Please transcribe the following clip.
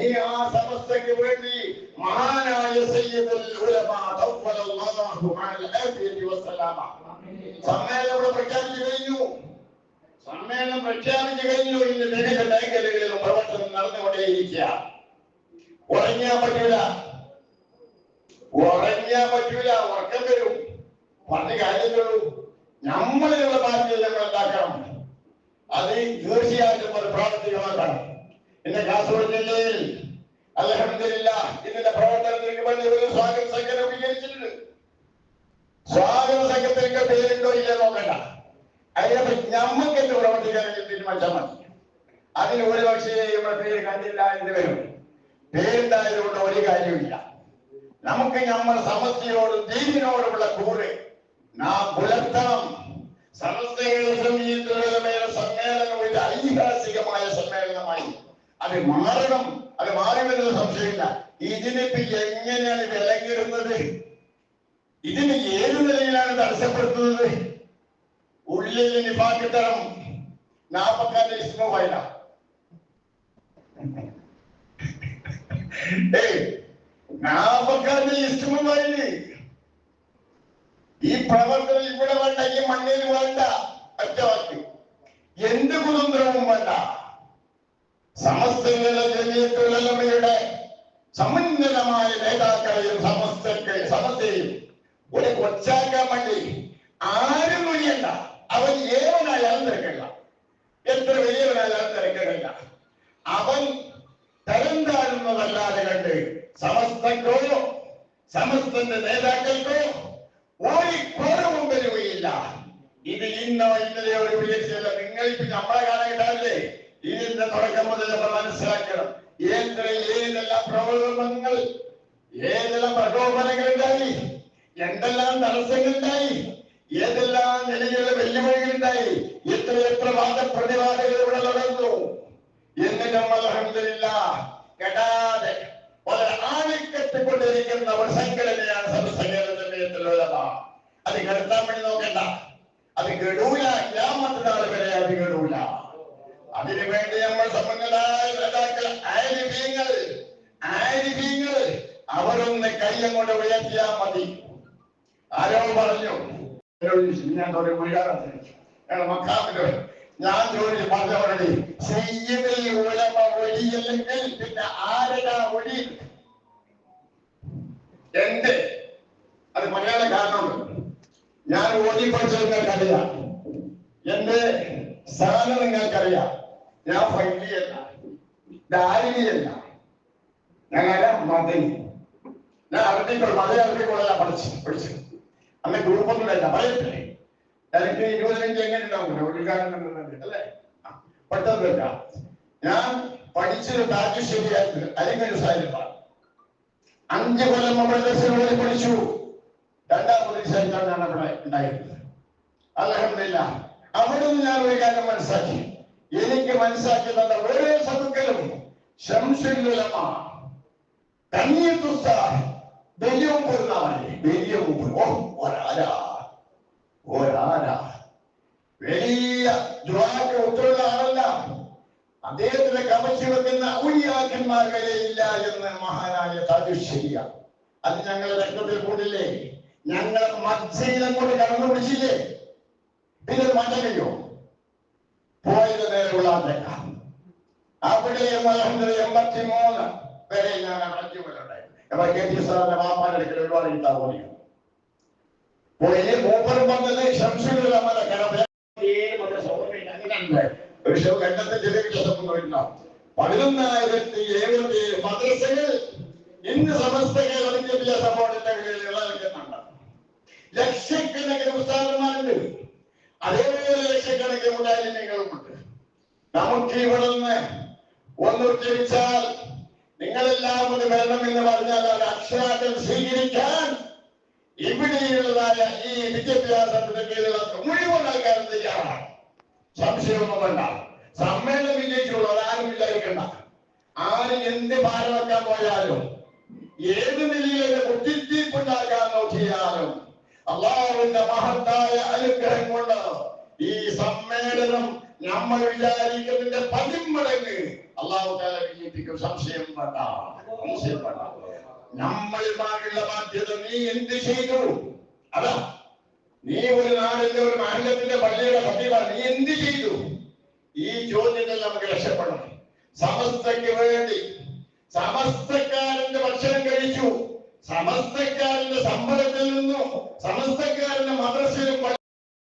ഈ ആ സമസ്തയ്ക്ക് വേണ്ടി മഹാനായ സമ്മേളനം പ്രഖ്യാപിച്ചു കഴിഞ്ഞു. സമ്മേളനം പ്രഖ്യാപിച്ചു കഴിഞ്ഞു. ഇന്ന് വിവിധ മേഖലകളിലും പ്രവർത്തനം നടന്നുകൊണ്ടേയിരിക്കുക. ഉറങ്ങിയാ പറ്റൂല. ഉറങ്ങിയാ പറ്റൂല. ഉറക്കം വരും. പറഞ്ഞ കാര്യങ്ങളുള്ളൂ നമ്മളിലുള്ള ബാധ്യത നമ്മൾ ഉണ്ടാക്കണം. അത് തീർച്ചയായിട്ടും ഒരു പ്രാവർത്തികമാക്കണം. ഇന്ന് കാസർഗോഡ് ജില്ലയിൽ അലഹമില്ല ഇതിന്റെ പ്രവർത്തനത്തിലേക്ക് വേണ്ടി ഒരു സ്വാഗത സംഘം രൂപീകരിച്ചിട്ടുണ്ട് സ്വാഗത സംഘത്തിന് പേരുണ്ടോ ഇല്ല നോക്കണ്ട. അതിനെ ഞമ്മക്ക് എന്ത് പ്രവർത്തിക്കാനെങ്കിൽ തീരുമാനിച്ചാൽ മതി. അതിന് ഒരു പക്ഷേ നമ്മുടെ പേര് കണ്ടില്ല എന്ന് വരും. പേരുണ്ടായതുകൊണ്ട് ഒരു കാര്യമില്ല നമുക്ക് നമ്മൾ സമസ്തയോടും ദീപിനോടുമുള്ള കൂറ് നാം പുലർത്തണം അത് മാറണം. അത് മാറി വരുന്ന സംശയമില്ല. ഇതിനിപ്പോ എങ്ങനെയാണ് വിലങ്ങിടുന്നത് ഇതിന് ഏത് നിലയിലാണ് തടസ്സപ്പെടുത്തുന്നത്? ഉള്ളിൽ നിഫാക്കിത്തരം നാപ്പക്കാന്റെ ഇസ്മോയില ഏയ് നാപ്പക്കാന്റെ ഇസ്മോയിൽ ഈ പ്രവർത്തനം ഇവിടെ വേണ്ട ഈ മണ്ണിൽ വേണ്ട. ഒറ്റ എന്ത് കുതന്ത്രവും വേണ്ട. സമസ്തയുടെ ജമീയത്തുലമയുടെ സമുന്നതമായ നേതാക്കളെയും സമസ്തക്കെ സമസ്തയും ഒരു കൊച്ചാക്കാൻ വേണ്ടി ആരും ഒഴിയണ്ട അവൻ ഏവനായാലും തിരക്കില്ല എത്ര വലിയവനായാലും തിരക്കില്ല അവൻ തരം താഴുന്നതല്ലാതെ കണ്ട് സമസ്തക്കോ സമസ്തന്റെ നേതാക്കൾക്കോ ഒരു കുറവും വരികയില്ല. ഇത് ഇന്നോ ഇന്നലെയോ ഒരു വിളിച്ചല്ല നിങ്ങൾ ഇപ്പൊ നമ്മളെ കാലഘട്ടമല്ലേ ഇതിന്റെ തുടക്കം മുതൽ നമ്മൾ മനസ്സിലാക്കണം. ഏത്ര ഏതെല്ലാം പ്രവർത്തനങ്ങൾ ഏതെല്ലാം പ്രകോപനങ്ങൾ ഉണ്ടായി? എന്തെല്ലാം തടസ്സങ്ങൾ ഉണ്ടായി? ഏതെല്ലാം നിലയിലുള്ള വെല്ലുവിളികൾ ഉണ്ടായി? എത്ര എത്ര വാദപ്രതിവാദങ്ങൾ ഇവിടെ നടന്നു എന്ന് നമ്മൾ അഹമ്മദില്ല കെടാതെ വളരെ ആളിക്കെട്ടിക്കൊണ്ടിരിക്കുന്ന ഒരു സംഘടനയാണ് സർവസംഘടനത്തിലുള്ള അത് കെടുത്താൻ വേണ്ടി നോക്കണ്ട. അത് കെടൂല. ഗ്രാമത്തിനാൾ വരെ അത് കെടൂല. അതിനു വേണ്ടി നമ്മൾ സമ്പന്നരായ നേതാക്കൾ ആരിഫീങ്ങൾ ആരിഫീങ്ങൾ അവരൊന്ന് കയ്യങ്ങോട്ട് ഉയർത്തിയാൽ മതി. ആരോ പറഞ്ഞു ഞാൻ ഒരു ഞാൻ ജോലി പറഞ്ഞവരുടെ. സയ്യിദിൽ ഉലമ ഒഴിയില്ലെങ്കിൽ പിന്നെ ആരടാ ഒഴി എന്റെ അത് മലയാള കാരണമുണ്ട് ഞാൻ ഓടി പഠിച്ചത് നിങ്ങൾക്കറിയാം എന്റെ സ്ഥാനം നിങ്ങൾക്കറിയാം. ഞാൻ ഫൈലിയല്ല ദാരിണിയല്ല ഞങ്ങളുടെ മതനി ഞാൻ അറബിക്കോട് മതം അറബിക്കോടല്ല പഠിച്ചു പഠിച്ചു അന്ന് ഗ്രൂപ്പൊന്നുമില്ല പറയട്ടെ എനിക്ക് ഇരുപത് മിനിറ്റ് എങ്ങനെ ഉണ്ടാവും ഒരു കാരണം അല്ലേ? പെട്ടെന്നല്ല ഞാൻ പഠിച്ചത് ശരിയായിട്ട് അല്ലെങ്കിൽ ഒരു സാഹചര്യമാണ് അഞ്ച് കൊല്ലം മദ്രസയിൽ പഠിച്ചു. രണ്ടാം ഞാൻ അവിടെ ഉണ്ടായിരുന്നത്. അലഹമില്ല അവിടെ നിന്ന് ഞാൻ ഒരു കാര്യം മനസ്സിലാക്കി. എനിക്ക് മനസ്സിലാക്കി ഓരോ സദുക്കലും വലിയ ദ്വാക്ക് ഒത്തുള്ള ആളല്ല അദ്ദേഹത്തിന് കവച്ചു വെക്കുന്ന ഔലിയാക്കന്മാരെ ഇല്ല എന്ന് മഹാനായ താജുശ്ശേരിയ അത് ഞങ്ങളുടെ രക്തത്തിൽ കൂടില്ലേ? ഞങ്ങളെ മത്സ്യം കൊണ്ട് കടന്നു പിടിച്ചില്ലേ? പിന്നെ ഇത് മാറ്റാൻ കഴിയോ പോയത്. നേരെയുള്ള അദ്ദേഹം അവിടെ എൺപത്തി മൂന്ന് വരെ ഞാൻ അടച്ചുകൊണ്ടുണ്ടായിരുന്നു അപ്പൊ കെ ടി സാറിന്റെ വാപ്പാന്റെ അടുക്കൽ ഒരുപാട് കിട്ടാൻ പറയും പോയി മൂപ്പറും വന്നത് കിടപ്പ് ഒരു ഷോ ജില്ലയ്ക്ക് സംഭവിക്കണം പതിനൊന്നായിരത്തി എഴുപത്തി മദ്രസകൾ ഇന്ന് സമസ്ത കേരള വിദ്യാഭ്യാസ ബോർഡിന്റെ കീഴിൽ നിലനിൽക്കുന്നുണ്ട് ലക്ഷക്കണക്കിന് പുസ്തകന്മാരുണ്ട് അതേപോലെ ലക്ഷക്കണക്കിന് മുട്ടാലിന്യങ്ങളുമുണ്ട് നമുക്ക് ഇവിടെ നിന്ന് ഒന്ന് ഉച്ചരിച്ചാൽ നിങ്ങളെല്ലാം ഒന്ന് വരണം എന്ന് പറഞ്ഞാൽ അവർ അക്ഷരാർത്ഥം സ്വീകരിക്കാൻ ഇവിടെയുള്ളതായ ഈ വിദ്യാഭ്യാസത്തിന്റെ കീഴിലുള്ള മുഴുവൻ ആൾക്കാരും തയ്യാറാണ് സംശയമൊന്നും വേണ്ട സമ്മേളനം വിജയിച്ചുള്ള ആരും വിചാരിക്കണ്ട ആര് എന്ത് ഭാരം വെക്കാൻ പോയാലും ഏത് നിലയിലെ കുത്തിത്തീർപ്പുണ്ടാക്കാൻ നോക്കിയാലും അള്ളാഹുവിന്റെ മഹത്തായ അനുഗ്രഹം കൊണ്ട് ഈ സമ്മേളനം നമ്മൾ വിചാരിക്കുന്നതിന്റെ പതിന്മടങ്ങ് അള്ളാഹു താല വിജയിപ്പിക്കും സംശയം വേണ്ട. സംശയം വേണ്ട. നമ്മളുമായുള്ള ബാധ്യത നീ എന്ത് ചെയ്തു? അതാ. നീ ഒരു നാടിന്റെ ഒരു മാനത്തിന്റെ പള്ളിയുടെ പള്ളിയാണ് നീ എന്ത് ചെയ്തു? ഈ ചോദ്യത്തിൽ നമുക്ക് രക്ഷപ്പെടണം. സമസ്തയ്ക്ക് വേണ്ടി സമസ്തക്കാരന്റെ ഭക്ഷണം കഴിച്ചു. സമസ്തക്കാരന്റെ സമ്പളത്തിൽ നിന്നും സമസ്തക്കാരന്റെ മദ്രസയിലും